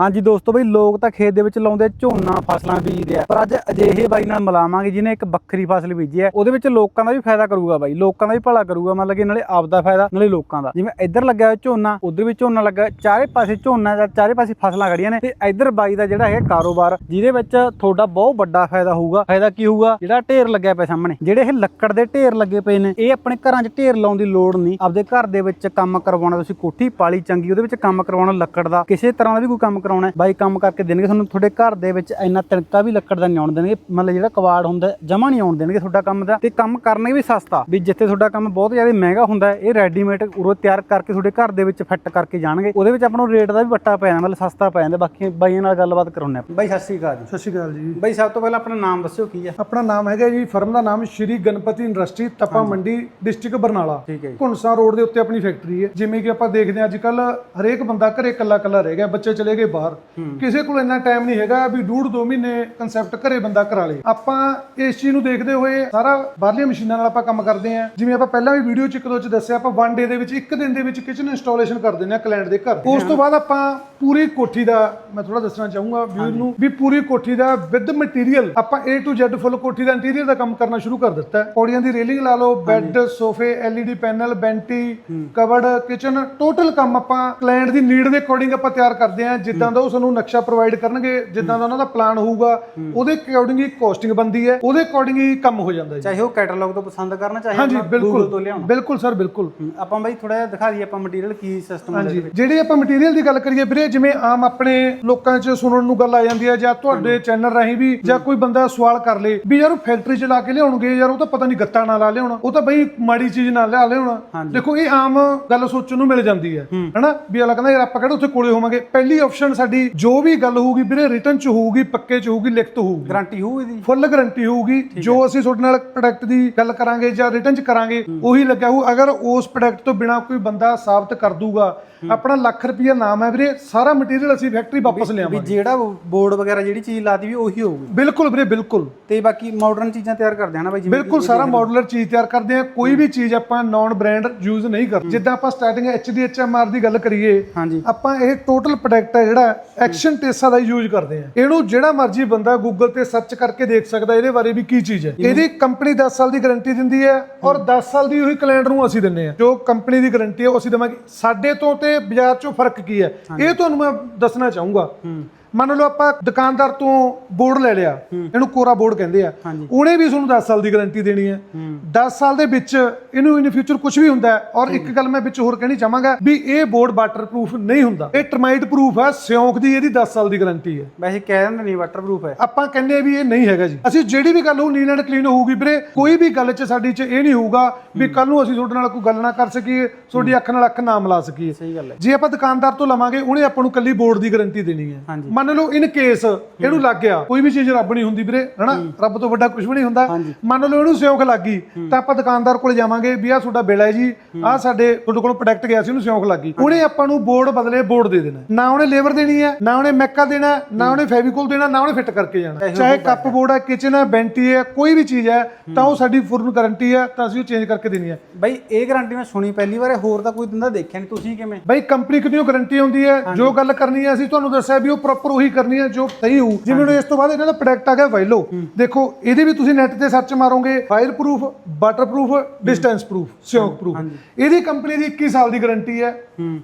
ਹਾਂਜੀ ਦੋਸਤੋ ਬਈ, ਲੋਕ ਤਾਂ ਖੇਤ ਦੇ ਵਿੱਚ ਲਾਉਂਦੇ ਝੋਨਾ ਫਸਲਾਂ ਬੀਜਦੇ ਆ। ਪਰ ਅੱਜ ਅਜਿਹੇ ਬਾਈ ਨਾਲ ਮਿਲਾਵਾਂਗੇ ਜਿਹਨੇ ਇੱਕ ਵੱਖਰੀ ਫਸਲ ਬੀਜੀ ਹੈ। ਉਹਦੇ ਵਿੱਚ ਲੋਕਾਂ ਦਾ ਵੀ ਫਾਇਦਾ ਕਰੂਗਾ ਬਾਈ। ਲੋਕਾਂ ਦਾ ਵੀ ਭਲਾ ਕਰੂਗਾ, ਮਤਲਬ ਕਿ ਨਾਲੇ ਆਪਦਾ ਫਾਇਦਾ, ਨਾਲੇ ਲੋਕਾਂ ਦਾ। ਜਿਵੇਂ ਇੱਧਰ ਲੱਗਿਆ ਹੋਇਆ ਝੋਨਾ, ਉਧਰ ਵੀ ਝੋਨਾ ਲੱਗਾ ਚਾਰੇ ਪਾਸੇ ਝੋਨਾ ਜਾਂ ਚਾਰੇ ਪਾਸੇ ਫਸਲਾਂ ਖੜੀਆਂ ਨੇ। ਤੇ ਇੱਧਰ ਬਾਈ ਦਾ ਜਿਹੜਾ ਹੈ ਕਾਰੋਬਾਰ, ਜਿਹਦੇ ਵਿੱਚ ਤੁਹਾਡਾ ਬਹੁਤ ਵੱਡਾ ਫਾਇਦਾ ਹੋਊਗਾ। ਫਾਇਦਾ ਕੀ ਹੋਊਗਾ? ਜਿਹੜਾ ਢੇਰ ਲੱਗਿਆ ਪਿਆ ਸਾਹਮਣੇ। ਜਿਹੜੇ ਇਹ ਲੱਕੜ ਦੇ ਢੇਰ ਲੱਗੇ ਪਏ ਨੇ, ਇਹ ਆਪਣੇ ਘਰਾਂ 'ਚ ਢੇਰ ਲਾਉਣ ਦੀ ਲੋੜ ਨਹੀਂ। ਆਪਦੇ ਘਰ ਦੇ ਵਿੱਚ ਕੰਮ ਕਰਵਾਉਣਾ, ਤੁਸੀਂ ਕੋਠੀ, ਪਾਲੀ ਚੰਗੀ, ਉਹਦੇ ਵਿੱਚ ਕੰਮ ਕਰਵਾਉਣਾ, ਲੱਕੜ ਦਾ। ਕਿਸੇ ਤਰ੍ਹਾਂ ਦਾ ਵੀ ਕੋਈ ਕੰਮ ਕਰਾਉਣਾ ਹੈ, ਬਾਈ ਕੰਮ ਕਰਕੇ ਦੇਣਗੇ ਤੁਹਾਨੂੰ ਤੁਹਾਡੇ ਘਰ ਦੇ ਵਿੱਚ ਇੰਨਾ ਤਿਣਕਾ ਵੀ ਲੱਕੜ ਦਾ ਨਹੀਂ ਆਉਣ ਦੇਣਗੇ। ਮਤਲਬ ਜਿਹੜਾ ਕਵਾੜ ਹੁੰਦਾ ਜਮਾ ਨਹੀਂ ਆਉਣ ਦੇਣਗੇ ਤੁਹਾਡਾ ਕੰਮ ਦਾ। ਤੇ ਕੰਮ ਕਰਨਾ ਵੀ ਸਸਤਾ। ਵੀ ਜਿੱਥੇ ਤੁਹਾਡਾ ਕੰਮ ਬਹੁਤ ਜ਼ਿਆਦਾ ਮਹਿੰਗਾ ਹੁੰਦਾ ਇਹ ਰੈਡੀਮੇਡ ਉਰੋਂ ਤਿਆਰ ਕਰਕੇ ਤੁਹਾਡੇ ਘਰ ਦੇ ਵਿੱਚ ਫਿੱਟ ਕਰਕੇ ਜਾਣਗੇ। ਉਹਦੇ ਵਿੱਚ ਆਪਾਂ ਨੂੰ ਰੇਟ ਦਾ ਵੀ ਵੱਟਾ ਪੈ ਜਾਂਦਾ ਮਤਲਬ ਸਸਤਾ ਪੈ ਜਾਂਦਾ। ਬਾਕੀ ਬਾਈਆਂ ਨਾਲ ਗੱਲਬਾਤ ਕਰਾਉਂਦੇ ਆਪਾਂ ਬਾਈ ਸਤਿ ਸ਼੍ਰੀ ਅਕਾਲ ਜੀ। ਸਤਿ ਸ਼੍ਰੀ ਅਕਾਲ ਜੀ। ਬਾਈ ਸਭ ਤੋਂ ਪਹਿਲਾਂ ਆਪਣਾ ਨਾਮ ਦੱਸਿਓ ਕੀ ਹੈ? ਆਪਣਾ ਨਾਮ ਹੈਗਾ ਜੀ ਫਰਮ ਦਾ ਨਾਮ ਸ਼੍ਰੀ ਗਣਪਤੀ ਇੰਡਸਟਰੀ ਤਪਾ ਮੰਡੀ ਡਿਸਟ੍ਰਿਕਟ ਬਰਨਾਲਾ। ਠੀਕ ਹੈ ਘੁੰਸਾ ਰੋਡ ਦੇ ਉੱਤੇ ਆਪਣੀ ਫੈਕਟਰੀ ਹੈ। ਜਿਵੇਂ ਕਿ ਆਪਾਂ ਦੇਖਦੇ ਹਾਂ ਅੱਜ ਕੱਲ ਹਰੇਕ ਬੰਦਾ ਘਰੇ ਇਕੱਲਾ ਇਕੱਲਾ ਰਹਿ ਗਿਆ ਬੱਚੇ ਚਲੇ ਗਏ ਬਾਹਰ। ਕਿਸੇ ਕੋਲ ਇੰਨਾ ਟਾਈਮ ਨਹੀਂ ਹੈਗਾ ਵੀ ਡੂਢ ਦੋ ਮਹੀਨੇ ਕਨਸੈਪਟ ਘਰੇ ਬੰਦਾ ਕਰਾ ਲੇ। ਆਪਾਂ ਇਸ ਚੀਜ਼ ਨੂੰ ਦੇਖਦੇ ਹੋਏ ਸਾਰਾ ਬਾਹਰਲੀਆਂ ਮਸ਼ੀਨਾਂ ਨਾਲ ਆਪਾਂ ਕੰਮ ਕਰਦੇ ਹਾਂ। ਜਿਵੇਂ ਆਪਾਂ ਪਹਿਲਾਂ ਵੀ ਵੀਡੀਓ ਚ ਇੱਕ ਦੋ ਚ ਦੱਸਿਆ ਆਪਾਂ ਵਨ ਡੇ ਦੇ ਵਿੱਚ ਇੱਕ ਦਿਨ ਦੇ ਵਿੱਚ ਕਿਚਨ ਇੰਸਟਾਲੇਸ਼ਨ ਕਰ ਦਿੰਦੇ ਹਾਂ ਕਲਾਇੰਟ ਦੇ ਘਰ। ਉਸ ਤੋਂ ਬਾਅਦ ਆਪਾਂ ਪੂਰੀ ਕੋਠੀ ਦਾ ਮੈਂ ਥੋੜਾ ਦੱਸਣਾ ਚਾਹੂੰਗਾ ਵੀਰ ਨੂੰ ਵੀ ਪੂਰੀ ਕੋਠੀ ਦਾ ਵਿਦ ਮਟੀਰੀਅਲ ਆਪਾਂ A to Z ਫੁੱਲ ਕੋਠੀ ਦਾ ਇੰਟੀਰੀਅਰ ਦਾ ਕੰਮ ਕਰਨਾ ਸ਼ੁਰੂ ਕਰ ਦਿੱਤਾ ਹੈ। ਪੌੜੀਆਂ ਦੀ ਰੇਲਿੰਗ ਲਾ ਲਓ ਬੈੱਡ ਸੋਫੇ LED ਪੈਨਲ ਬੈਂਟੀ ਕਵਰਡ ਕਿਚਨ ਟੋਟਲ ਕੰਮ ਆਪਾਂ ਕਲਾਇੰਟ ਦੀ ਨੀਡ ਦੇ ਅਕੋਰਡਿੰਗ ਆਪਾਂ ਤਿਆਰ ਕਰਦੇ ਹਾਂ। ਜਿੱਦਾਂ ਦਾ ਉਹ ਸਾਨੂੰ ਨਕਸ਼ਾ ਪ੍ਰੋਵਾਈਡ ਕਰਨਗੇ ਜਿੱਦਾਂ ਦਾ ਉਹਨਾਂ ਦਾ ਪਲਾਨ ਹੋਊਗਾ ਉਹਦੇ ਅਕੋਰਡਿੰਗ ਹੀ ਕੋਸਟਿੰਗ ਬੰਦੀ ਹੈ ਉਹਦੇ ਅਕੋਰਡਿੰਗ ਹੀ ਕੰਮ ਹੋ ਜਾਂਦਾ ਜੀ। ਚਾਹੇ ਉਹ ਕੈਟਲੌਗ ਤੋਂ ਪਸੰਦ ਕਰਨਾ ਚਾਹੇ ਹਾਂਜੀ ਬਿਲਕੁਲ। ਬਿਲਕੁਲ ਸਰ ਬਿਲਕੁਲ। ਆਪਾਂ ਬਾਈ ਥੋੜਾ ਜਿਹਾ ਦਿਖਾ ਦਈਏ ਆਪਾਂ ਮਟੀਰੀਅਲ ਕੀ ਸਿਸਟਮ ਹਾਂਜੀ ਜਿਹੜੀ ਆਪਾਂ ਮਟੀਰੀਅਲ ਦੀ ਗੱਲ ਕਰੀਏ ਵੀਰੇ ਜਿਵੇਂ ਆਮ ਆਪਣੇ ਲੋਕਾਂ 'ਚ ਸੁਣਨ ਨੂੰ ਗੱਲ ਆ ਜਾਂਦੀ ਹੈ ਜਾਂ ਤੁਹਾਡੇ ਚੈਨਲ ਰਾਹੀਂ ਵੀ ਜਾਂ ਕੋਈ ਬੰਦਾ ਸਵਾਲ ਕਰ ਲੇ ਵੀ ਯਾਰ ਉਹ ਫੈਕਟਰੀ 'ਚ ਲਾ ਕੇ ਲਿਆਉਣਗੇ ਯਾਰ ਉਹ ਤਾਂ ਪਤਾ ਨਹੀਂ ਗੱਤਾ ਨਾਲ ਲਾ ਲਿਆਉਣਾ ਉਹ ਤਾਂ ਬਈ ਮਾੜੀ ਚੀਜ਼ ਨਾਲ ਲਿਆ ਲਿਆਉਣਾ। ਦੇਖੋ ਇਹ ਆਮ ਗੱਲ ਸੋਚਣ ਨੂੰ ਮਿਲ ਜਾਂਦੀ ਹੈ। ਹਨਾ? ਵੀ ਅਗਲਾ ਕਹਿੰਦਾ ਯਾਰ ਆਪਾਂ ਕਿਹੜਾ ਉੱਥੇ ਕੋਲੇ ਹੋਵਾਂਗੇ? ਪਹਿਲੀ ਆਪਸ਼ਨ ਸਾਡੀ ਜੋ ਵੀ ਗੱਲ ਹੋਊਗੀ ਵੀਰੇ ਰਿਟਰਨ 'ਚ ਹੋਊਗੀ ਪੱਕੇ 'ਚ ਹੋਊਗੀ ਲਿਖਤ ਹੋਊਗੀ। ਗਾਰੰਟੀ ਹੋਊ ਇਹਦੀ? ਫੁੱਲ ਗਾਰੰਟੀ ਹੋਊਗੀ। ਜੋ ਅਸੀਂ ਤੁਹਾਡੇ ਨਾਲ ਪ੍ਰੋਡਕਟ ਦੀ ਗੱਲ ਕਰਾਂਗੇ ਜਾਂ ਰਿਟਰਨ ਚ ਕਰਾਂਗੇ ਉਹੀ ਲੱਗਿਆ ਹੋਊ। ਅਗਰ ਉਸ ਪ੍ਰੋਡਕਟ ਤੋਂ ਬਿਨਾ ਕੋਈ ਬੰਦਾ ਸਾਬਤ ਕਰ ਦੂਗਾ ਆਪਣਾ ਲੱਖ ਰੁਪਈਆ ਨਾਮ ਹੈ ਵੀਰੇ ਸਾਰਾ ਮਟੀਰੀਅਲ ਅਸੀਂ ਫੈਕਟਰੀ ਵਾਪਸ ਵੀ ਲਿਆਵਾਂਗੇ ਜਿਹੜਾ ਬੋਰਡ ਵਗੈਰਾ ਜਿਹੜੀ ਚੀਜ਼ ਲਾਤੀ ਵੀ ਉਹੀ ਹੋਊਗੀ। ਬਿਲਕੁਲ ਵੀਰੇ ਬਿਲਕੁਲ। ਤੇ ਬਾਕੀ ਮਾਡਰਨ ਚੀਜ਼ਾਂ ਤਿਆਰ ਕਰਦੇ ਹਨਾ ਬਾਈ ਜਿਵੇਂ ਬਿਲਕੁਲ ਸਾਰਾ ਮਾਡੂਲਰ ਚੀਜ਼ ਤਿਆਰ ਕਰਦੇ ਆ। ਕੋਈ ਵੀ ਚੀਜ਼ ਆਪਾਂ ਨਾਨ ਬ੍ਰਾਂਡ ਯੂਜ਼ ਨਹੀਂ ਕਰਦੇ ਜਿੱਦਾਂ ਆਪਾਂ ਸਟਾਰਟਿੰਗ HDHMR ਦੀ ਗੱਲ ਕਰੀਏ ਹਾਂਜੀ। ਆਪਾਂ ਇਹ ਟੋਟਲ ਪ੍ਰੋਡਕਟ ਹੈ ਜਿਹੜਾ ਐਕਸ਼ਨ ਟੇਸਾ ਦਾ ਯੂਜ਼ ਕਰਦੇ ਆ। ਇਹਨੂੰ ਜਿਹੜਾ ਮਰਜ਼ੀ ਬੰਦਾ ਗੂਗਲ ਤੇ ਸਰਚ ਕਰਕੇ ਦੇਖ ਸਕਦਾ ਇਹਦੇ ਬਾਰੇ ਵੀ ਕੀ ਚੀਜ਼ ਹੈ। ਇਹਦੀ ਕੰਪਨੀ 10 ਸਾਲ ਦੀ ਗਾਰੰਟੀ ਦਿੰਦੀ ਹੈ ਔਰ 10 ਸਾਲ ਦੀ ਉਹੀ ਕਲਾਇੰਟ ਨੂੰ ਅਸੀਂ ਦਿੰਨੇ ਆ। ਜੋ ਕੰਪਨੀ ਦੀ ਗਾਰੰਟੀ ਹੈ ਉਹ ਅਸੀਂ ਦੇਵਾਂਗੇ। ਸਾਡੇ ਤੋਂ ਤੇ ਬਾਜ਼ਾਰ ਚੋਂ ਫ਼ਰਕ ਕੀ ਹੈ? ਇਹ ਤੁਹਾਨੂੰ ਮੈਂ ਦੱਸਣਾ ਚਾਹੂੰਗਾ। ਮੰਨ ਲਓ ਆਪਾਂ ਦੁਕਾਨਦਾਰ ਤੋਂ ਬੋਰਡ ਲੈ ਲਿਆ ਇਹਨੂੰ ਕੋਰਾ ਬੋਰਡ ਕਹਿੰਦੇ ਆ। ਉਹਨੇ ਵੀ ਤੁਹਾਨੂੰ 10 ਸਾਲ ਦੀ ਗਾਰੰਟੀ ਦੇਣੀ ਹੈ। 10 ਸਾਲ ਦੇ ਵਿੱਚ ਇਹਨੂੰ ਇਨ ਫਿਊਚਰ ਕੁਝ ਵੀ ਹੁੰਦਾ ਹੈ। ਔਰ ਇੱਕ ਗੱਲ ਮੈਂ ਵਿੱਚ ਹੋਰ ਕਹਿਣੀ ਚਾਹਾਂਗਾ ਵੀ ਇਹ ਬੋਰਡ ਵਾਟਰਪ੍ਰੂਫ ਨਹੀਂ ਹੁੰਦਾ। ਇਹ ਟਰਮਾਈਟ ਪ੍ਰੂਫ ਹੈ ਸਿਉਂਕ ਦੀ ਇਹਦੀ 10 ਸਾਲ ਦੀ ਗਾਰੰਟੀ ਹੈ। ਵੈਸੇ ਕਹਿ ਦਿੰਦੇ ਨਹੀਂ ਵਾਟਰਪ੍ਰੂਫ ਹੈ। ਆਪਾਂ ਕਹਿੰਦੇ ਵੀ ਇਹ ਨਹੀਂ ਹੈਗਾ ਜੀ। ਅਸੀਂ ਜਿਹੜੀ ਵੀ ਗੱਲ ਉਹ ਨੀਲ ਐਂਡ ਕਲੀਨ ਹੋਊਗੀ ਵੀਰੇ। ਕੋਈ ਵੀ ਗੱਲ 'ਚ ਸਾਡੀ 'ਚ ਇਹ ਨਹੀਂ ਹੋਊਗਾ ਵੀ ਕੱਲ ਨੂੰ ਅਸੀਂ ਤੁਹਾਡੇ ਨਾਲ ਕੋਈ ਗੱਲ ਨਾ ਕਰ ਸਕੀਏ ਤੁਹਾਡੀ ਅੱਖ ਨਾਲ ਅੱਖ ਨਾ ਮਿਲਾ ਸਕੀਏ। ਸਹੀ ਗੱਲ ਹੈ। ਜੇ ਆਪਾਂ ਦੁਕਾਨਦਾਰ ਤੋਂ ਲਵਾਂਗੇ ਉਹਨੇ ਆਪਾਂ ਨੂੰ ਕੱਲੀ ਬੋਰਡ ਦੀ ਗਾਰੰਟੀ ਦੇਣੀ ਹੈ। ਮੰਨ ਲਓ ਇਨ ਕੇਸ ਇਹਨੂੰ ਲੱਗ ਗਿਆ ਕੋਈ ਵੀ ਚੀਜ਼ ਰੱਬ ਨਹੀਂ ਹੁੰਦੀ ਵੀਰੇ ਹਨਾ? ਰੱਬ ਤੋਂ ਵੱਡਾ ਕੁਝ ਵੀ ਨਹੀਂ ਹੁੰਦਾ। ਮੰਨ ਲਓ ਇਹਨੂੰ ਸਿਉਂਖ ਲੱਗ ਗਈ ਤਾਂ ਆਪਾਂ ਦੁਕਾਨਦਾਰ ਕੋਲ ਜਾਵਾਂਗੇ ਵੀ ਆਹ ਤੁਹਾਡਾ ਬਿੱਲ ਹੈ ਜੀ ਆਹ ਸਾਡੇ ਤੁਹਾਡੇ ਕੋਲ ਪ੍ਰੋਡਕਟ ਗਿਆ ਸੀ ਉਹਨੂੰ ਸਿਉਂਖ ਲੱਗ ਗਈ। ਉਹਨੇ ਆਪਾਂ ਨੂੰ ਬੋਰਡ ਬਦਲੇ ਬੋਰਡ ਦੇ ਦੇਣਾ। ਨਾ ਉਹਨੇ ਲੇਬਰ ਦੇਣੀ ਹੈ ਨਾ ਉਹਨੇ ਮੈਕਾ ਦੇਣਾ ਨਾ ਉਹਨੇ ਫੈਵੀਕੋਲ ਦੇਣਾ ਨਾ ਉਹਨੇ ਫਿੱਟ ਕਰਕੇ ਜਾਣਾ। ਚਾਹੇ ਕੱਪ ਬੋਰਡ ਹੈ ਕਿਚਨ ਹੈ ਬੈਂਟੀ ਹੈ ਕੋਈ ਵੀ ਚੀਜ਼ ਹੈ ਤਾਂ ਉਹ ਸਾਡੀ ਫੁਰਨ ਗਾਰੰਟੀ ਹੈ ਤਾਂ ਅਸੀਂ ਉਹ ਚੇਂਜ ਕਰਕੇ ਦੇਣੀ ਹੈ। ਬਾਈ ਇਹ ਗਾਰੰਟੀ ਮੈਂ ਸੁਣੀ ਪਹਿਲੀ ਵਾਰ ਹੋਰ ਤਾਂ ਕੋਈ ਦਿੰਦਾ ਦੇਖਿਆ ਨਹੀਂ ਤੁਸੀਂ ਕਿਵੇਂ? ਬਈ ਕੰਪਨੀ ਕਿੰਨੀ ਗਾਰੰਟੀ ਹੁੰਦੀ ਹੈ? ਜੋ ਗੱਲ ਕਰਨੀ ਹੈ ਅਸੀਂ ਤੁਹਾਨੂੰ ਦੱਸਿਆ ਵੀ ਉਹ ਪ੍ਰੋਪਰ ਉਹੀ ਕਰਨੀ ਹੈ ਜੋ ਸਹੀ ਹੋਊ। ਜਿਵੇਂ ਹੁਣ ਇਸ ਤੋਂ ਬਾਅਦ ਇਹਨਾਂ ਦਾ ਪ੍ਰੋਡਕਟ ਆ ਗਿਆ ਵਾਈਲੋ ਦੇਖੋ ਇਹਦੇ ਵੀ ਤੁਸੀਂ ਨੈਟ ਤੇ ਸਰਚ ਮਾਰੋਗੇ fire proof water proof distance proof ਸਿਉਂਕ ਪ੍ਰੂਫ ਇਹਦੀ ਕੰਪਨੀ ਦੀ 21 ਸਾਲ ਦੀ ਗਾਰੰਟੀ ਹੈ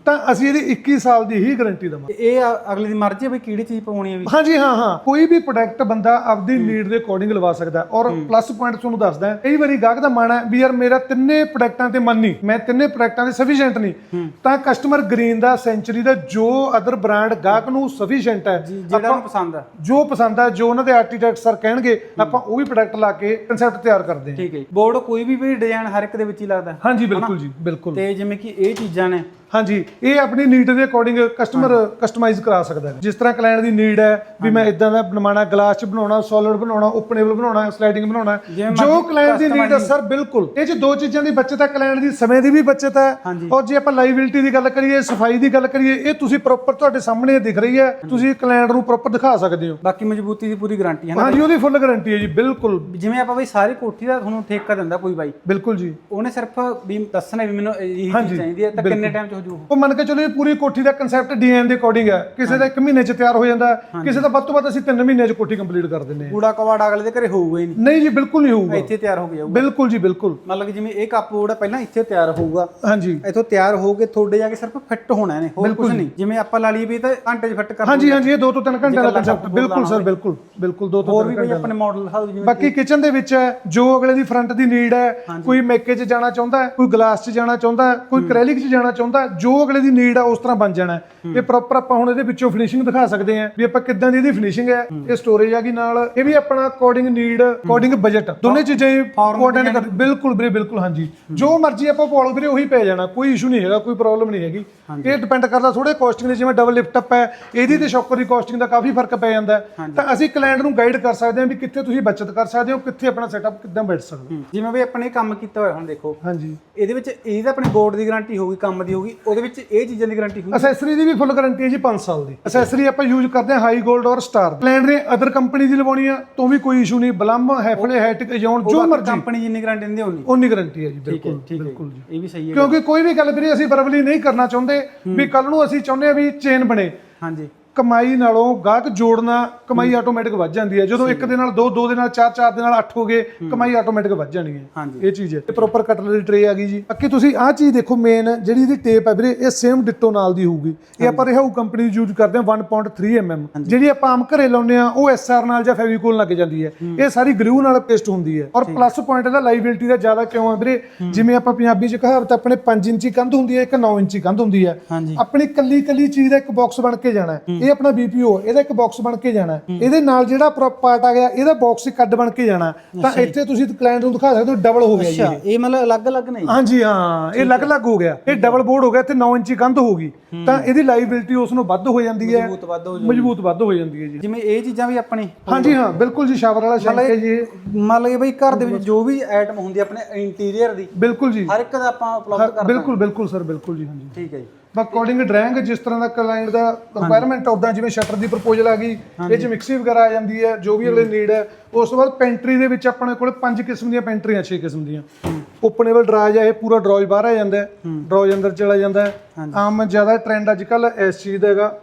ਤਾਂ ਅਸੀਂ ਇਹਦੀ 21 ਸਾਲ ਦੀ ਹੀ ਗਾਰੰਟੀ ਦਵਾਂਗੇ। ਇਹ ਅਗਲੇ ਦੀ ਮਰਜ਼ੀ ਹੈ ਵੀ ਕਿਹੜੀ ਚੀਜ਼ ਪਾਉਣੀ ਹੈ ਵੀ। ਹਾਂਜੀ ਹਾਂ ਹਾਂ। ਕੋਈ ਵੀ ਪ੍ਰੋਡਕਟ ਬੰਦਾ ਆਪਦੀ ਨੀਡ ਦੇ ਅਕੋਰਡਿੰਗ ਲਵਾ ਸਕਦਾ ਹੈ। ਔਰ ਪਲੱਸ ਪੁਆਇੰਟ ਤੁਹਾਨੂੰ ਦੱਸਦਾ ਹੈ ਕਈ ਵਾਰੀ ਗਾਹਕ ਦਾ ਮਨ ਹੈ ਵੀ ਯਾਰ ਮੇਰਾ ਤਿੰਨੇ ਪ੍ਰੋਡਕਟਾਂ ਤੇ ਮਨ ਨਹੀਂ ਮੈਂ ਤਿੰਨੇ ਪ੍ਰੋਡਕਟਾਂ ਦੇ ਸਫੀਸ਼ੀਐਂਟ ਨਹੀਂ। ਤਾਂ ਕਸਟਮਰ ਗ੍ਰੀਨ ਦਾ ਸੈਂਚਰੀ ਦਾ ਜੋ ਅਦਰ ਬ੍ਰਾਂਡ ਗਾਹਕ ਨੂੰ ਸਫੀਸ਼ੀਐਂਟ ਹੈ ਜਿਹੜਾ ਉਹਨੂੰ ਪਸੰਦ ਹੈ ਜੋ ਪਸੰਦ ਹੈ ਜੋ ਉਹਨਾਂ ਦੇ ਆਰਕੀਟੈਕਟ ਸਰ ਕਹਿਣਗੇ ਆਪਾਂ ਉਹ ਵੀ ਪ੍ਰੋਡਕਟ ਲਾ ਕੇ ਕਨਸੈਪਟ ਤਿਆਰ ਕਰਦੇ ਹਾਂ। ਠੀਕ ਹੈ ਬੋਰਡ ਕੋਈ ਵੀ ਵੀ ਡਿਜ਼ਾਈਨ ਹਰ ਇੱਕ ਦੇ ਵਿੱਚ ਹੀ ਲੱਗਦਾ। ਹਾਂਜੀ ਬਿਲਕੁਲ ਜੀ ਬਿਲਕੁਲ। ਤੇ ਜਿਵੇਂ ਕਿ ਇਹ ਚੀਜ਼ਾਂ ਨੇ। ਹਾਂਜੀ ਇਹ ਆਪਣੀ ਨੀਡ ਦੇ ਅਕੋਰਡਿੰਗ ਕਸਟਮਰ ਕਸਟਮਾਈਜ਼ ਕਰਾ ਸਕਦਾ ਹੈ। ਜਿਸ ਤਰ੍ਹਾਂ ਕਲਾਇੰਟ ਦੀ ਨੀਡ ਹੈ ਵੀ ਮੈਂ ਇਦਾਂ ਦਾ ਬਣਵਾਉਣਾ ਗਲਾਸ ਚ ਬਣਾਉਣਾ ਸੋਲਿਡ ਬਣਾਉਣਾ ਓਪਨੇਬਲ ਬਣਾਉਣਾ ਸਲਾਈਡਿੰਗ ਬਣਾਉਣਾ ਜੋ ਕਲਾਇੰਟ ਦੀ ਨੀਡ ਹੈ ਸਰ ਬਿਲਕੁਲ। ਇਹ ਚ ਦੋ ਚੀਜ਼ਾਂ ਦੀ ਬਚਤ ਹੈ ਕਲਾਇੰਟ ਦੀ ਸਮੇਂ ਦੀ ਵੀ ਬਚਤ ਹੈ। ਔਰ ਜੇ ਆਪਾਂ ਲਾਈਬਿਲਿਟੀ ਦੀ ਗੱਲ ਕਰੀਏ ਸਫ਼ਾਈ ਦੀ ਗੱਲ ਕਰੀਏ ਇਹ ਤੁਸੀਂ ਪ੍ਰੋਪਰ ਤੁਹਾਡੇ ਸਾਹਮਣੇ ਦਿਖ ਰਹੀ ਹੈ। ਤੁਸੀਂ ਕਲਾਇੰਟ ਨੂੰ ਪ੍ਰੋਪਰ ਦਿਖਾ ਸਕਦੇ ਹੋ। ਬਾਕੀ ਮਜ਼ਬੂਤੀ ਦੀ ਪੂਰੀ ਗਾਰੰਟੀ ਹੈ ਨਾ ਹਾਂਜੀ ਉਹਦੀ ਫੁੱਲ ਗਾਰੰਟੀ ਹੈ ਜੀ ਬਿਲਕੁਲ। ਜਿਵੇਂ ਆਪਾਂ ਬਈ ਸਾਰੀ ਕੋਠੀ ਦਾ ਤੁਹਾਨੂੰ ਠੇਕਾ ਦਿੰਦਾ ਕੋਈ ਬਾਈ। ਬਿਲਕੁਲ ਜੀ। ਉਹਨੇ ਸਿਰਫ ਵੀ ਦੱਸਣਾ ਵੀ ਮੈਨੂੰ ਇਹੀ ਚੀਜ਼ ਚਾਹੀਦੀ ਹੈ ਤਾਂ ਕਿੰਨੇ ਟਾਈਮ ਚ ਹੋ ਜੂ ਉਹ ਮੰਨ ਕੇ ਚਲੋ ਇਹ ਪੂਰੀ ਕੋਠੀ ਦਾ ਕਨਸੈਪਟ ਡੀਐਨ ਦੇ ਅਕੋਰਡਿੰਗ ਹੈ। ਕਿਸੇ ਦਾ 1 ਮਹੀਨੇ ਚ ਤਿਆਰ ਹੋ ਜਾਂਦਾ ਕਿਸੇ ਦਾ ਵੱਧ ਤੋਂ ਵੱਧ ਅਸੀਂ 3 ਮਹੀਨਿਆਂ ਚ ਕੋਠੀ ਕੰਪਲੀਟ ਕਰ ਦਿੰਦੇ ਹਾਂ। ਕੂੜਾ ਕਵਾੜ ਅਗਲੇ ਦੇ ਘਰੇ ਹੋਊਗਾ ਹੀ ਨਹੀਂ। ਨਹੀਂ ਜੀ ਬਿਲਕੁਲ ਨਹੀਂ ਹੋਊਗਾ। ਇੱਥੇ ਤਿਆਰ ਹੋ ਜਾਊਗਾ। ਬਿਲਕੁਲ ਜੀ ਬਿਲਕੁਲ। ਮਤਲਬ ਜਿਵੇਂ ਇਹ ਕੱਪ ਜਿਹੜਾ ਪਹਿਲਾਂ ਇੱਥੇ ਤਿਆਰ ਹੋਊਗਾ। ਹਾਂਜੀ। ਇੱਥੋਂ ਤਿਆਰ ਹੋ ਕੇ ਤੁਹਾਡੇ ਜਾ ਕੇ ਸਿਰਫ ਫਿੱਟ ਹੋਣਾ ਨੇ ਹੋਰ ਕੁਝ ਨਹੀਂ। ਜਿਵੇਂ ਆਪਾਂ ਲਾ ਲਈਏ ਵੀ ਤਾਂ ਘੰਟੇ 'ਚ ਫਿੱਟ ਕਰ ਹਾਂਜੀ ਹਾਂਜੀ ਇਹ 2 ਤੋਂ 3 ਘੰਟੇ ਦਾ ਕਨਸੈਪਟ ਬਿਲਕੁਲ ਸਰ ਬਿਲਕੁਲ ਬਿਲਕੁਲ 2 ਤੋਂ ਹੋਰ ਵੀ ਆਪਣੇ ਮਾਡਲ ਦਿਓ ਜਿਵੇਂ ਬਾਕੀ ਕਿਚਨ ਦੇ ਵਿੱਚ ਹੈ ਜੋ ਅਗਲੇ ਦੀ ਫਰੰਟ ਦੀ ਨੀਡ ਹੈ ਕੋਈ ਮੇਕੇ 'ਚ ਜਾਣਾ ਚਾਹੁੰਦਾ ਹੈ ਕੋਈ ਗਲਾਸ 'ਚ ਜਾਣਾ ਚਾਹੁੰਦਾ ਹੈ ਕੋਈ ਕਰੈਲਿਕ 'ਚ ਜਾਣਾ ਚਾਹੁੰਦਾ ਹੈ ਜੋ ਅਗਲੇ ਦੀ ਨੀਡ ਹੈ ਉਸ ਤਰ੍ਹਾਂ ਬਣ ਜਾਣਾ ਹੈ। ਇਹ ਪ੍ਰੋਪਰ ਆਪਾਂ ਹੁਣ ਇਹਦੇ ਵਿੱਚੋਂ ਫਿਨਿਸ਼ਿੰਗ ਦਿਖਾ ਸਕਦੇ ਹਾਂ ਵੀ ਆਪਾਂ ਕਿੱਦਾਂ ਦੀ ਇਹਦੀ ਫਿਨਿਸ਼ਿੰਗ ਹੈ ਇਹ ਸਟੋਰੇਜ ਆ ਗਈ ਨਾਲ ਇਹ ਵੀ ਆਪਣਾ ਅਕੋਰਡਿੰਗ ਨੀਡ ਅਕੋਰਡਿੰਗ ਬਜਟ ਦੋਨੇ ਚੀਜ਼ਾਂ ਹੀ ਕੋਆਰਡੀਨੇਟ ਕਰ ਬਿਲਕੁਲ ਵੀਰੇ ਬਿਲਕੁਲ ਹਾਂਜੀ। ਜੋ ਮਰਜ਼ੀ ਆਪਾਂ ਪਾਲ ਵੀਰੇ ਉਹੀ ਪੈ ਜਾਣਾ ਕੋਈ ਇਸ਼ੂ ਨਹੀਂ ਹੈਗਾ ਕੋਈ ਪ੍ਰੋਬਲਮ ਨਹੀਂ ਹੈਗੀ। ਇਹ ਡਿਪੈਂਡ ਕਰਦਾ ਥੋੜੇ ਕਾਸਟਿੰਗ ਦੇ ਜਿਵੇਂ ਡਬਲ ਲਿਫਟ ਅਪ ਹੈ ਇਹਦੀ ਤੇ ਸ਼ੌਕਰ ਦੀ ਕਾਸਟਿੰਗ ਦਾ ਕਾਫੀ ਫ਼ਰਕ ਪੈ ਜਾਂਦਾ ਹੈ। ਤਾਂ ਅਸੀਂ ਕਲਾਇੰਟ ਨੂੰ ਗਾਈਡ ਕਰ ਸਕਦੇ ਹਾਂ ਵੀ ਕਿੱਥੇ ਤੁਸੀਂ ਬਚਤ ਕਰ ਸਕਦੇ ਹੋ ਕਿੱਥੇ ਆਪਣਾ ਸੈਟਅਪ ਕਿੱਦਾਂ ਬੈਠ ਸਕਦੇ ਜਿਵੇਂ ਵੀ ਆਪਣੇ ਕੰਮ ਕੀਤਾ ਹੋਇਆ ਹੁਣ ਦੇਖੋ। ਹਾਂਜੀ। ਇਹਦੇ ਵਿੱਚ ਇਹਦੀ ਤਾਂ ਆਪਣੀ ਬੋਰਡ ਦੀ ਗਾਰੰਟੀ ਹੋਊਗੀ ਕੰਮ ਦੀ ਹੋਊਗੀ ਉਹਦੇ ਵਿੱਚ ਇਹ ਚੀਜ਼ਾਂ ਦੀ ਗਾਰੰਟੀ ਹੋਊਗੀ ਅਸੈਸਰੀ ਦੀ ਵੀ ਫੁੱਲ ਗਾਰੰਟੀ ਹੈ ਜੀ 5 ਸਾਲ ਦੀ। ਅਸੈਸਰੀ ਆਪਾਂ ਯੂਜ਼ ਕਰਦੇ ਹਾਂ ਹਾਈ 골ਡ ਔਰ ਸਟਾਰ ਕਲਾਇੰਟ ਨੇ ਅਦਰ ਕੰਪਨੀ ਦੀ ਲਵਾਉਣੀ ਆ ਤਾਂ ਵੀ ਕੋਈ ਇਸ਼ੂ ਨਹੀਂ। ਬਲਮ ਹੈਫਲੇ ਹੈਟਿਕ ਅਜਾਉਣ ਜੋ ਮਰਜ਼ੀ। ਕੰਪਨੀ ਜਿੰਨੀ ਗਾਰੰਟੀ ਦਿੰਦੀ ਹੋਣੀ ਉਨੀ ਗਾਰੰਟੀ ਹੈ ਜੀ ਠੀਕ ਹੈ ਬਿਲਕੁਲ ਠੀਕ ਹੈ। ਬਿਲਕੁਲ ਜੀ। ਇਹ ਵੀ ਸਹੀ ਹੈ। ਕਿਉਂਕਿ ਕੋਈ ਵੀ ਗੱਲ ਵੀਰੇ ਅਸੀਂ ਬਰਬਲੀ ਨਹੀਂ ਕਰਨਾ ਚਾਹੁੰਦੇ ਵੀ ਕੱਲ ਨੂੰ ਅਸੀਂ ਚਾਹੁੰਦੇ ਆ ਵੀ ਚੇਨ ਬਣੇ। ਹਾਂਜੀ। ਕਮਾਈ ਨਾਲੋਂ ਗਾਹਕ ਜੋੜਨਾ ਕਮਾਈ ਆਟੋਮੈਟਿਕ ਵੱਧ ਜਾਂਦੀ ਹੈ। ਜਦੋਂ ਇੱਕ ਦੇ ਨਾਲ ਦੋ ਦੋ ਦੇ ਨਾਲ ਚਾਰ ਚਾਰ ਦੇ ਨਾਲ ਅੱਠ ਹੋ ਗਏ ਕਮਾਈ ਆਟੋਮੈਟਿਕ ਵੱਧ ਜਾਣੀ ਹੈ। ਇਹ ਚੀਜ਼ ਹੈ। ਤੇ ਪ੍ਰੋਪਰ ਕਟਲਰੀ ਟਰੇ ਆ ਗਈ ਜੀ। ਅੱਗੇ ਤੁਸੀਂ ਆਹ ਚੀਜ਼ ਦੇਖੋ ਮੇਨ ਜਿਹੜੀ ਇਹਦੀ ਟੇਪ ਹੈ ਵੀਰੇ ਇਹ ਸੇਮ ਡਿਟੋ ਨਾਲ ਦੀ ਹੋਊਗੀ। ਇਹ ਆਪਾਂ ਰਿਹਾਊ ਕੰਪਨੀ ਯੂਜ਼ ਕਰਦੇ ਹਾਂ 1.3 mm ਜਿਹੜੀ ਆਪਾਂ ਆਮ ਘਰੇ ਲਾਉਂਦੇ ਆ ਉਹ ਐਸਆਰ ਨਾਲ ਜਾਂ ਫੈਵੀਕੋਲ ਲੱਗ ਜਾਂਦੀ ਹੈ। ਇਹ ਸਾਰੀ ਗਲੂ ਨਾਲ ਪੇਸਟ ਹੁੰਦੀ ਹੈ। ਔਰ ਪਲੱਸ ਪੁਆਇੰਟ ਇਹਦਾ ਲਾਈਬਿਲਿਟੀ ਦਾ ਜ਼ਿਆਦਾ ਕਿਉਂ ਹੈ ਵੀਰੇ? ਜਿਵੇਂ ਆਪਾਂ ਪੰਜਾਬੀ ਚ ਕਹਾਵਤ ਆਪਣੇ 5 ਇੰਚੀ ਕੰਧ ਹੁੰਦੀ ਹੈ ਇੱਕ 9 ਇੰਚੀ ਕੰਧ ਹੁੰਦੀ ਹੈ। ਆਪਣੀ ਕੱਲੀ ਕੱਲੀ ਚੀਜ਼ ਦਾ ਇੱਕ ਬਾਕਸ ਬਣ ਕੇ ਜਾਣਾ ਹੈ। ਇਹ ਆਪਣਾ BPO ਇਹਦਾ ਇੱਕ ਬਾਕਸ ਬਣ ਕੇ ਜਾਣਾ। ਇਹਦੇ ਨਾਲ ਜਿਹੜਾ ਪਾਰਟ ਆ ਗਿਆ ਇਹਦਾ ਬਾਕਸ ਇੱਕ ਅੱਡ ਬਣ ਕੇ ਜਾਣਾ। ਤਾਂ ਇੱਥੇ ਤੁਸੀਂ ਕਲਾਇੰਟ ਨੂੰ ਦਿਖਾ ਸਕਦੇ ਹੋ ਡਬਲ ਹੋ ਗਿਆ ਜੀ ਇਹ। ਮਤਲਬ ਅਲੱਗ-ਅਲੱਗ ਨਹੀਂ? ਹਾਂਜੀ ਹਾਂ ਇਹ ਅਲੱਗ-ਅਲੱਗ ਹੋ ਗਿਆ। ਇਹ ਡਬਲ ਬੋਰਡ ਹੋ ਗਿਆ ਤੇ 9 ਇੰਚੀ ਕੰਧ ਹੋ ਗਈ। ਤਾਂ ਇਹਦੀ ਲਾਈਬਿਲਿਟੀ ਉਸ ਨੂੰ ਵੱਧ ਹੋ ਜਾਂਦੀ ਹੈ। ਬਹੁਤ ਵੱਧ ਹੋ ਮਜ਼ਬੂਤ ਵੱਧ ਹੋ ਜਾਂਦੀ ਹੈ ਜੀ। ਜਿਵੇਂ ਇਹ ਚੀਜ਼ਾਂ ਵੀ ਆਪਣੀ ਹਾਂਜੀ ਹਾਂ ਬਿਲਕੁਲ ਜੀ ਸ਼ਾਵਰ ਵਾਲਾ ਸ਼ੈਂਕ ਹੈ ਜੀ। ਮੰਨ ਲਓ ਬਈ ਘਰ ਦੇ ਵਿੱਚ ਜੋ ਵੀ ਆਈਟਮ ਹੁੰਦੀ ਆਪਣੇ ਇੰਟੀਰੀਅਰ ਦੀ ਬਿਲਕੁਲ ਜੀ। ਹਰ ਇੱਕ ਦਾ ਆਪਾਂ ਉਪਲਬਧ ਕਰ ਬਿਲਕੁਲ ਬਿਲਕੁਲ ਸਰ ਬਿਲਕੁਲ ਜੀ ਹਾਂਜੀ। ਠੀਕ ਹੈ ਜੀ। ਅਕੋਰਡਿੰਗ ਡਰਾਇੰਗ ਜਿਸ ਤਰ੍ਹਾਂ ਦਾ ਕਲਾਇੰਟ ਦਾ ਰਿਕੁਆਇਰਮੈਂਟ ਉਦਾਂ ਜਿਵੇਂ ਸ਼ਟਰ ਦੀ ਪ੍ਰਪੋਜ਼ਲ ਆ ਗਈ ਇਹ ਚ ਮਿਕਸੀ ਵਗੈਰਾ ਆ ਜਾਂਦੀ ਹੈ ਜੋ ਵੀ ਅਗਲੇ ਨੀਡ ਹੈ। ਉਸ ਤੋਂ ਬਾਅਦ ਪੈਂਟਰੀ ਦੇ ਵਿੱਚ ਆਪਣੇ ਕੋਲ ਪੰਜ ਕਿਸਮ ਦੀਆਂ ਪੈਂਟਰੀਆਂ ਛੇ ਕਿਸਮ ਦੀਆਂ। ਓਪਨੇਬਲ ਡਰਾਜ ਹੈ ਇਹ ਪੂਰਾ ਡਰਾਜ ਬਾਹਰ ਆ ਜਾਂਦਾ ਹੈ। ਡਰਾਜ ਅੰਦਰ ਚਲਾ ਜਾਂਦਾ ਹੈ। ਆਮ ਜ਼ਿਆਦਾ ਟ੍ਰੈਂਡ ਅੱਜ ਕੱਲ ਇਸ ਚੀਜ਼ ਦਾ ਹੈਗਾ।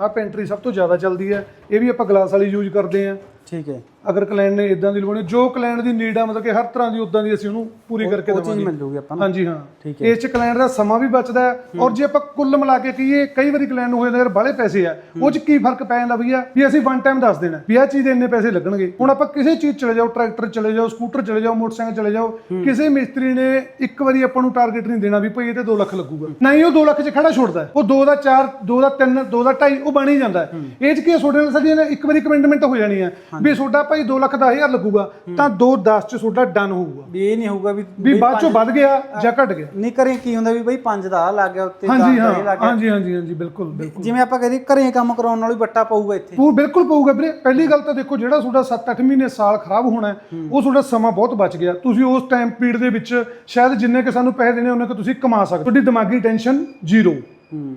ਆਹ ਪੈਂਟਰੀ ਸਭ ਤੋਂ ਜ਼ਿਆਦਾ ਚੱਲਦੀ ਹੈ। ਇਹ ਵੀ ਆਪਾਂ ਗਲਾਸ ਵਾਲੀ ਯੂਜ਼ ਕਰਦੇ ਹਾਂ। ਠੀਕ ਹੈ। ਅਗਰ ਕਲਾਇੰਟ ਨੇ ਇਦਾਂ ਦੀ ਲਵਾਉਣੀ ਜੋ ਕਲਾਇੰਟ ਦੀ ਨੀਡ ਆ ਮਤਲਬ ਕਿ ਹਰ ਤਰ੍ਹਾਂ ਦੀ ਉਦਾਂ ਦੀ ਅਸੀਂ ਉਹਨੂੰ ਪੂਰੀ ਕਰਕੇ ਉਹ ਚੀਜ਼ ਦੇਵਾਂਗੇ ਮਿਲ ਜੂਗੀ ਆਪਾਂ ਨੂੰ। ਹਾਂਜੀ ਹਾਂ। ਠੀਕ ਇਸ ਚ ਕਲਾਇੰਟ ਦਾ ਸਮਾਂ ਵੀ ਬਚਦਾ ਹੈ ਔਰ ਜੇ ਆਪਾਂ ਕੁੱਲ ਮਿਲਾ ਕੇ ਕਹੀਏ ਕਈ ਵਾਰੀ ਕਲਾਇੰਟ ਨੂੰ ਹੋ ਜਾਂਦਾ ਯਾਰ ਬਾਹਲੇ ਪੈਸੇ ਆ ਉਹ ਚ ਕੀ ਫ਼ਰਕ ਪੈ ਜਾਂਦਾ ਭਈਆ ਵੀ ਅਸੀਂ ਵਨ ਟਾਈਮ ਦੱਸ ਦੇਣਾ ਵੀ ਆਹ ਚੀਜ਼ ਦੇ ਇੰਨੇ ਪੈਸੇ ਲੱਗਣਗੇ। ਹੁਣ ਆਪਾਂ ਕਿਸੇ ਚੀਜ਼ ਚਲੇ ਜਾਓ ਟਰੈਕਟਰ ਚਲੇ ਜਾਓ ਸਕੂਟਰ ਚਲੇ ਜਾਓ ਮੋਟਰਸਾਈਕਲ ਚਲੇ ਜਾਓ ਕਿਸੇ ਮਿਸਤਰੀ ਨੇ ਇੱਕ ਵਾਰੀ ਆਪਾਂ ਨੂੰ ਟਾਰਗੇਟ ਨਹੀਂ ਦੇਣਾ ਵੀ ਭਈ ਇਹ ਤੇ 2 ਲੱਖ ਲੱਗੂਗਾ। ਨਹੀਂ ਉਹ 2 ਲੱਖ ਚ ਖੜਾ ਛੋੜਦਾ। ਉਹ 2 ਦਾ 4 2 ਦਾ 3 2 ਦਾ 2.5 ਉਹ ਬਣ ਹੀ ਜਾਂਦਾ ਹੈ। ਇਹ ਚ ਕੀ ਹੈ, ਤੁਹਾਡੇ ਨਾਲ ਸਾਡੀ ਨਾ ਇੱਕ ਵਾਰੀ ਕਮਿਟਮੈਂਟ ਹੋ ਜਾਣੀ ਹੈ ਵੀ ਤੁਹਾਡਾ ਭਾਈ 2 ਲੱਖ 10000 ਲੱਗੂਗਾ ਤਾਂ 2 10 ਚ ਤੁਹਾਡਾ ਡਨ ਹੋਊਗਾ। ਵੀ ਇਹ ਨਹੀਂ ਹੋਊਗਾ ਵੀ ਵੀ ਬਾਅਦ ਚੋਂ ਵੱਧ ਗਿਆ ਜਾਂ ਘਟ ਗਿਆ? ਨਹੀਂ ਕਰੇ ਕੀ ਹੁੰਦਾ ਵੀ ਬਈ 5 ਦਾ ਆਹ ਲੱਗ ਗਿਆ ਉੱਤੇ ਹਾਂਜੀ ਦਾ ਹਾਂ ਇਹ ਲੱਗ ਗਿਆ। ਹਾਂਜੀ ਹਾਂਜੀ ਹਾਂਜੀ ਬਿਲਕੁਲ ਬਿਲਕੁਲ। ਜਿਵੇਂ ਆਪਾਂ ਕਹਿੰਦੇ ਘਰੇ ਕੰਮ ਕਰਾਉਣ ਨਾਲ ਵੀ ਬੱਟਾ ਪਊਗਾ ਇੱਥੇ। ਉਹ ਬਿਲਕੁਲ ਪਊਗਾ ਵੀਰੇ। ਪਹਿਲੀ ਗੱਲ ਤਾਂ ਦੇਖੋ ਜਿਹੜਾ ਤੁਹਾਡਾ 7-8 ਮਹੀਨੇ ਸਾਲ ਖਰਾਬ ਹੋਣਾ ਹੈ, ਉਹ ਤੁਹਾਡਾ ਸਮਾਂ ਬਹੁਤ ਬਚ ਗਿਆ। ਤੁਸੀਂ ਉਸ ਟਾਈਮ ਪੀਰੀਅਡ ਦੇ ਵਿੱਚ ਸ਼ਾਇਦ ਜਿੰਨੇ ਕਿ ਸਾਨੂੰ ਪੈਸੇ ਦੇਣੇ ਉਹਨੇ ਕਿ ਤੁਸੀਂ ਕਮਾ ਸਕਦੇ ਤੁਹਾਡੀ ਦਿਮਾਗੀ ਟੈਨਸ਼ਨ ਜ਼ੀਰੋ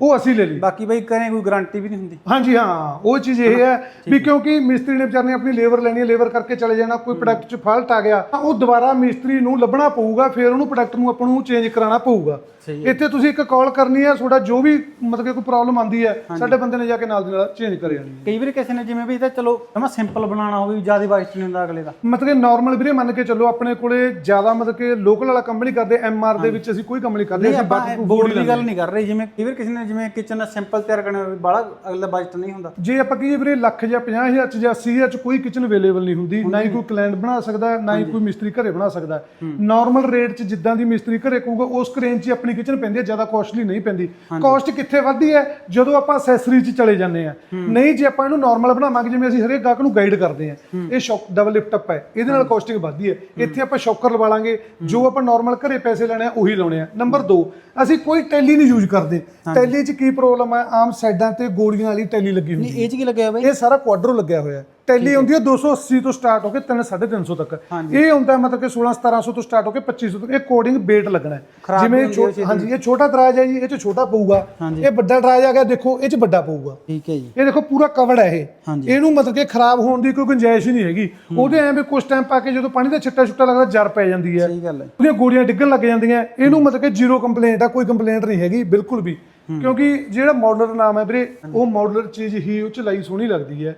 ਉਹ ਅਸੀਂ ਲੈ ਲਈ। ਬਾਕੀ ਬਈ ਘਰੇ ਕੋਈ ਗਾਰੰਟੀ ਵੀ ਨਹੀਂ ਹੁੰਦੀ। ਹਾਂਜੀ ਹਾਂ ਉਹ ਚੀਜ਼ ਇਹ ਹੈ ਵੀ ਕਿਉਂਕਿ ਮਿਸਤਰੀ ਨੇ ਵਿਚਾਰੇ ਨੇ ਆਪਣੀ ਲੇਬਰ ਲੈਣੀ ਹੈ ਲੇਬਰ ਕਰਕੇ ਚਲੇ ਜਾਣਾ ਕੋਈ ਪ੍ਰੋਡਕਟ 'ਚ ਫਾਲਟ ਆ ਗਿਆ ਤਾਂ ਉਹ ਦੁਬਾਰਾ ਮਿਸਤਰੀ ਨੂੰ ਲੱਭਣਾ ਪਊਗਾ ਫਿਰ ਉਹਨੂੰ ਪ੍ਰੋਡਕਟ ਨੂੰ ਆਪਾਂ ਨੂੰ ਚੇਂਜ ਕਰਾਉਣਾ ਪਊਗਾ। ਇੱਥੇ ਤੁਸੀਂ ਇੱਕ ਕਾਲ ਕਰਨੀ ਹੈ ਤੁਹਾਡਾ ਜੋ ਵੀ ਮਤਲਬ ਕਿ ਕੋਈ ਪ੍ਰੋਬਲਮ ਆਂਦੀ ਹੈ ਸਾਡੇ ਬੰਦੇ ਨੇ ਜਾ ਕੇ ਨਾਲ ਦੀ ਨਾਲ ਚੇਂਜ ਕਰ ਜਾਣੀ ਹੈ ਕਈ ਵਾਰੀ ਕਿਸੇ ਨੇ ਜਿਵੇਂ ਵੀ ਇਹ ਤਾਂ ਚਲੋ ਜਮਾ ਸਿੰਪਲ ਬਣਾਉਣਾ ਹੋਵੇ ਜ਼ਿਆਦਾ ਵਾਈਟ ਨਹੀਂ ਹੁੰਦਾ ਅਗਲੇ ਦਾ। ਮਤਲਬ ਕਿ ਨਾਰਮਲ ਵੀਰੇ ਮੰਨ ਕੇ ਚੱਲੋ ਆਪਣੇ ਕੋਲੇ ਜ਼ਿਆਦਾ ਮਤਲਬ ਕਿ ਲੋਕਲ ਵਾਲਾ ਕੰਮ ਨਹੀਂ ਕਰਦੇ ਐਮਆਰ ਦੇ ਵਿੱਚ ਅਸੀਂ ਕੋਈ ਕੰਮ ਨਹੀਂ ਕਰਦੇ ਅਸੀਂ ਬੋਰਡ ਦੀ ਗੱਲ ਨਹੀਂ ਕਰ ਰਹੇ ਜਿਵੇਂ ਕਈ ਵਾਰ ਕਿਸੇ ਨੇ ਜਿਵੇਂ ਕਿਚਨ ਦਾ ਸਿੰਪਲ ਤਿਆਰ ਕਰਨਾ ਹੋਵੇ ਬਾਲਾ ਅਗਲਾ ਬਜਟ ਨਹੀਂ ਹੁੰਦਾ। ਜੇ ਆਪਾਂ ਕਹੀਏ ਵੀਰੇ ਲੱਖ ਜਾਂ 50000 ਚ ਜਾਂ 80000 ਚ ਕੋਈ ਕਿਚਨ ਅਵੇਲੇਬਲ ਨਹੀਂ ਹੁੰਦੀ ਨਾ ਹੀ ਕੋਈ ਕਲਾਇੰਟ ਬਣਾ ਸਕਦਾ ਨਾ ਹੀ ਕੋਈ ਮਿਸਤਰੀ ਘਰੇ ਬਣਾ ਸਕਦਾ। ਨਾਰਮਲ ਰੇਟ ਚ ਜਿੱਦਾਂ ਦੀ ਮਿਸਤਰੀ ਘਰੇ ਕਹੂਗਾ ਉਸ ਰੇਂਜ 'ਚ ਆਪਣੀ ਕਿਚਨ ਪੈਂਦੀ ਹੈ ਜ਼ਿਆਦਾ ਕਾਸਟਲੀ ਨਹੀਂ ਪੈਂਦੀ। ਕਾਸਟ ਕਿੱਥੇ ਵੱਧਦੀ ਹੈ? ਜਦੋਂ ਆਪਾਂ ਅਸੈਸਰੀ 'ਚ ਚਲੇ ਜਾਂਦੇ ਆ ਨਹੀਂ ਜੇ ਆਪਾਂ ਇਹਨੂੰ ਨਾਰਮਲ ਬਣਾਵਾਂਗੇ ਜਿਵੇਂ ਅਸੀਂ ਹਰੇਕ ਗਾਹਕ ਨੂੰ ਗਾਈਡ ਕਰਦੇ ਆ ਇਹ ਸ਼ੌਕ ਡਬਲ ਲਿਫਟ ਅਪ ਹੈ। ਇਹਦੇ ਨਾਲ ਕਾਸਟਿੰਗ ਵੱਧਦੀ ਹੈ। ਇੱਥੇ ਆਪਾਂ ਸ਼ੌਕਰ ਲਵਾ ਲਾਂਗੇ ਜੋ ਆਪਾਂ ਨਾਰਮਲ ਘਰੇ ਪੈਸੇ ਲੈਣੇ ਆ ਉਹੀ ਲਾਉਣੇ ਆ। ਨੰਬਰ 2 ਅਸੀਂ ਕੋਈ ਟੈਲੀ ਨਹੀਂ ਯੂਜ਼ ਕਰਦੇ। ਟੈਲੀ 'ਚ ਕੀ ਪ੍ਰੋਬਲਮ ਹੈ? ਆਮ ਸਾਈਡਾਂ ਤੇ ਗੋਲੀਆਂ ਵਾਲੀ ਟੈਲੀ ਲੱਗੀ ਹੁੰਦੀ ਹੈ। ਨਹੀਂ ਇਹ ਚ ਕੀ ਲੱਗਿਆ ਬਈ? ਇਹ ਸਾਰਾ ਕੁਆਡਰੋ ਲੱਗਿਆ ਹੋਇਆ ਹੈ। ਟੈਲੀ ਹੁੰਦੀ ਹੈ। 280 ਤੋਂ ਸਟਾਰਟ ਹੋ ਕੇ 3 350 ਤੱਕ। ਇਹ ਹੁੰਦਾ ਮਤਲਬ ਕਿ 16 1700 ਤੋਂ ਸਟਾਰਟ ਹੋ ਕੇ 2500 ਤੱਕ। ਇਹ ਕੋਡਿੰਗ weight ਲੱਗਣਾ ਹੈ। ਜਿਵੇਂ ਉਹ ਛੋ- ਹਾਂਜੀ ਇਹ ਛੋਟਾ ਦਰਾਜ ਹੈ ਜੀ ਇਹ ਚ ਛੋਟਾ ਪਊਗਾ। ਇਹ ਵੱਡਾ ਦਰਾਜ ਆ ਗਿਆ ਦੇਖੋ ਇਹ ਚ ਵੱਡਾ ਪਊਗਾ। ਠੀਕ ਹੈ ਜੀ। ਇਹ ਦੇਖੋ ਪੂਰਾ ਕਵਰਡ ਹੈ ਇਹ। ਹਾਂਜੀ। ਇਹਨੂੰ ਮਤਲਬ ਕਿ ਖਰਾਬ ਹੋਣ ਦੀ ਕੋਈ ਗੁੰਜਾਇਸ਼ ਹੀ ਨਹੀਂ ਹੈਗੀ। ਉਹਦੇ ਐਂ ਵੀ ਕੁਝ ਟਾਈਮ ਪਾ ਕੇ ਜਦੋਂ ਪਾਣੀ ਦਾ ਛਿੱਟਾ ਛੁੱਟਾ ਲੱਗਦਾ ਜਰ ਪੈ ਜਾਂਦੀ ਹੈ। ਸਹੀ ਗੱਲ ਹੈ। ਉਹਦੀਆਂ ਗੋਲੀਆਂ ਡਿੱਗਣ ਲੱਗ ਜਾਂਦੀਆਂ। ਇਹਨੂੰ ਮਤਲਬ ਕਿ ਜ਼ੀਰੋ ਕੰਪਲੇਂਟ ਆ ਕੋਈ ਕੰਪਲੇਂਟ ਨਹੀਂ ਹੈਗੀ ਬਿਲਕੁਲ ਵੀ। ਕਿਉਂਕਿ ਜਿਹੜਾ ਮਾਡਲਰ ਨਾਮ ਹੈ ਵੀਰੇ, ਉਹ ਮਾਡਲਰ ਚੀਜ਼ ਹੀ ਉਹ ਚ ਲਾਈ ਸੋਹਣੀ ਲੱਗਦੀ ਹੈ।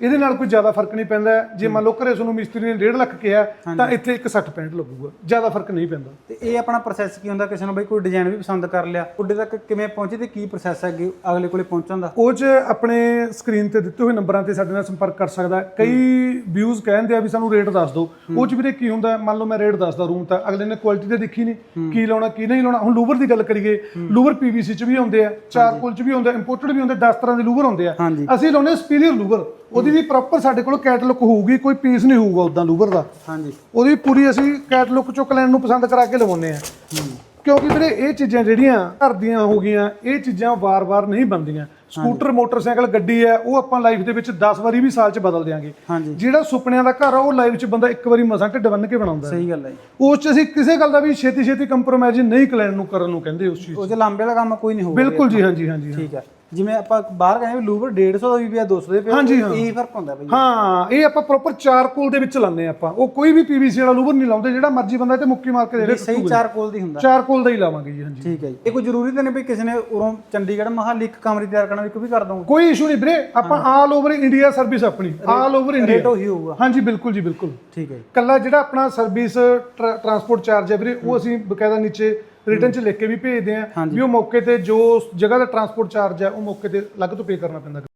ਇਹਦੇ ਨਾਲ ਕੋਈ ਜ਼ਿਆਦਾ ਫ਼ਰਕ ਨਹੀਂ ਪੈਂਦਾ। ਜੇ ਮੰਨ ਲਓ ਘਰੇ ਤੁਹਾਨੂੰ ਮਿਸਤਰੀ ਨੇ 1.5 ਲੱਖ ਕਿਹਾ ਤਾਂ ਇੱਥੇ ਇੱਕ 60 65 ਲੱਗੂਗਾ। ਜ਼ਿਆਦਾ ਫ਼ਰਕ ਨਹੀਂ ਪੈਂਦਾ। ਤੇ ਇਹ ਆਪਣਾ ਪ੍ਰੋਸੈਸ ਕੀ ਹੁੰਦਾ? ਕਿਸੇ ਨੂੰ ਬਈ ਕੋਈ ਡਿਜ਼ਾਈਨ ਵੀ ਪਸੰਦ ਕਰ ਲਿਆ ਉੱਡੇ ਤੱਕ ਕਿਵੇਂ ਪਹੁੰਚੇ ਤੇ ਕੀ ਪ੍ਰੋਸੈਸ ਹੈ ਅੱਗੇ ਅਗਲੇ ਕੋਲੇ ਪਹੁੰਚਣ ਦਾ? ਉਹ ਚ ਆਪਣੇ ਸਕਰੀਨ ਤੇ ਦਿੱਤੇ ਹੋਏ ਨੰਬਰਾਂ ਤੇ ਸਾਡੇ ਨਾਲ ਸੰਪਰਕ ਕਰ ਸਕਦਾ। ਕਈ ਵਿਊਜ਼ ਕਹਿੰਦੇ ਆ ਵੀ ਸਾਨੂੰ ਰੇਟ ਦੱਸ ਦਿਓ। ਉਹ ਚ ਵੀਰੇ ਕੀ ਹੁੰਦਾ? ਮੰਨ ਲਓ ਮੈਂ ਰੇਟ ਦੱਸਦਾ ਰੂਮ ਤਾਂ ਅਗਲੇ ਨੇ ਕੁਆਲਿਟੀ ਤੇ ਦੇਖੀ ਨਹੀਂ। ਕੀ ਲਾਉਣਾ ਕੀ ਨਹੀਂ ਲਾਉਣਾ? ਹੁਣ ਲੂਵਰ ਦੀ ਗੱਲ ਕਰੀਏ ਲੂਵਰ ਪੀਵੀਸੀ ਚ ਵੀ ਆਉਂਦੇ ਆ ਚਾਰਕੋਲ ਚ ਵੀ ਆਉਂਦੇ ਇੰਪੋਰਟਡ ਵੀ ਹੁੰਦੇ 10 ਤਰ੍ਹਾਂ ਦੇ ਲੂਵਰ ਹੁੰਦੇ ਆ। ਅਸੀਂ ਲਾਉਨੇ ਸੁਪੀਰੀਅਰ ਲੂਵਰ। ਉਹਦੀ ਵੀ ਪ੍ਰੋਪਰ ਸਾਡੇ ਕੋਲ ਕੈਟਲੌਗ ਹੋਊਗੀ ਕੋਈ ਪੀਸ ਨਹੀਂ ਹੋਊਗਾ ਉਦਾਂ ਲੂਵਰ ਦਾ। ਹਾਂਜੀ। ਉਹਦੀ ਪੂਰੀ ਅਸੀਂ ਕੈਟਲੌਗ ਚੋਂ ਕਲੈਨ ਨੂੰ ਪਸੰਦ ਕਰਾ ਕੇ ਲਵਾਉਂਦੇ ਆ ਕਿਉਂਕਿ ਵੀਰੇ ਇਹ ਚੀਜ਼ਾਂ ਜਿਹੜੀਆਂ ਘਰ ਦੀਆਂ ਹੋ ਗਈਆਂ ਇਹ ਚੀਜ਼ਾਂ ਵਾਰ-ਵਾਰ ਨਹੀਂ ਬਣਦੀਆਂ। ਸਕੂਟਰ ਮੋਟਰਸਾਈਕਲ ਗੱਡੀ ਹੈ ਉਹ ਆਪਾਂ ਲਾਈਫ ਦੇ ਵਿੱਚ 10 ਵਾਰੀ ਵੀ ਸਾਲ 'ਚ ਬਦਲ ਦਿਆਂਗੇ। ਜਿਹੜਾ ਸੁਪਨਿਆਂ ਦਾ ਘਰ ਆ ਉਹ ਲਾਈਫ 'ਚ ਬੰਦਾ ਇੱਕ ਵਾਰੀ ਮਸਾਂ ਢਿੱਡ ਬੰਨ ਕੇ ਬਣਾਉਂਦਾ। ਸਹੀ ਗੱਲ ਹੈ ਉਸ 'ਚ ਅਸੀਂ ਕਿਸੇ ਗੱਲ ਦਾ ਵੀ ਛੇਤੀ ਛੇਤੀ ਕੰਪਰੋਮਾਈਜ਼ ਨਹੀਂ ਕਲੈਨ ਨੂੰ ਕਰਨ ਨੂੰ ਕਹਿੰਦੇ ਉਸ ਚੀਜ਼ ਉਹ ਚ। ਲਾਂਬੇ ਵਾਲਾ ਕੰਮ ਕੋਈ ਨਹੀਂ ਹੋਊਗਾ। ਬਿਲਕੁਲ ਜੀ ਹਾਂਜੀ ਹਾਂਜੀ। ਠੀਕ ਹੈ। ਜਿਵੇਂ ਆਪਾਂ ਬਾਹਰ ਵੀ ਲੂਵਰ 150 ਦਾ ਵੀ ਪਿਆ 200 ਦੇ ਪਿਆ ਹਾਂਜੀ, ਹਾਂ। ਇਹੀ ਫ਼ਰਕ ਹੁੰਦਾ ਬਈ। ਹਾਂ ਇਹ ਆਪਾਂ ਪ੍ਰੋਪਰ ਚਾਰਕੋਲ ਦੇ ਵਿੱਚ ਲਾਉਂਦੇ ਆ ਆਪਾਂ। ਉਹ ਕੋਈ ਵੀ ਪੀਵੀਸੀ ਵਾਲਾ ਲੂਵਰ ਨਹੀਂ ਲਾਉਂਦੇ ਜਿਹੜਾ ਮਰਜ਼ੀ ਬੰਦਾ ਤੇ ਮੁੱਕੀ ਮਾਰ ਕੇ ਦੇ ਦੇ ਸਹੀ ਚਾਰ ਕੋਲ ਦੀ ਹੁੰਦਾ। ਚਾਰਕੋਲ ਦਾ ਹੀ ਲਾਵਾਂਗੇ ਜੀ ਹਾਂਜੀ। ਠੀਕ ਹੈ ਜੀ। ਇਹ ਕੋਈ ਜ਼ਰੂਰੀ ਤਾਂ ਨਹੀਂ ਵੀ ਕਿਸੇ ਨੇ ਉਰੋਂ ਚੰਡੀਗੜ੍ਹ ਮਹਾਲੀ ਇੱਕ ਕਮਰੇ ਤਿਆਰ ਕਰਨਾ ਵੀ ਇੱਕ ਵੀ ਕਰ ਦੋਗੇ ਕੋਈ ਇਸ਼ੂ ਨਹੀਂ ਵੀਰੇ ਆਪਾਂ ਆਲ ਓਵਰ ਇੰਡੀਆ ਸਰਵਿਸ ਆਪਣੀ ਆਲ ਓਵਰ ਰੇਟ ਇੰਡੀਆ ਉਹੀ ਹੋਊਗਾ। ਹਾਂਜੀ ਬਿਲਕੁਲ ਜੀ ਬਿਲਕੁਲ। ਠੀਕ ਹੈ ਜੀ। ਕੱਲਾ ਜਿਹੜਾ ਆਪਣਾ ਸਰਵਿਸ ਟਰਾਂਸਪੋਰਟ ਚਾਰਜ ਹੈ ਵੀਰੇ ਉਹ ਅਸੀਂ ਬਕਾਇਦਾ ਨੀਚੇ ਰਿਟਰਨ ਚ ਲਿਖ ਕੇ ਵੀ ਭੇਜਦੇ ਆਂ ਵੀ ਉਹ ਮੌਕੇ ਤੇ ਜੋ ਉਸ ਜਗ੍ਹਾ ਦਾ ਟਰਾਂਸਪੋਰਟ ਚਾਰਜ ਹੈ ਉਹ ਮੌਕੇ ਤੇ ਅਲੱਗ ਤੋਂ ਪੇ ਕਰਨਾ ਪੈਂਦਾ।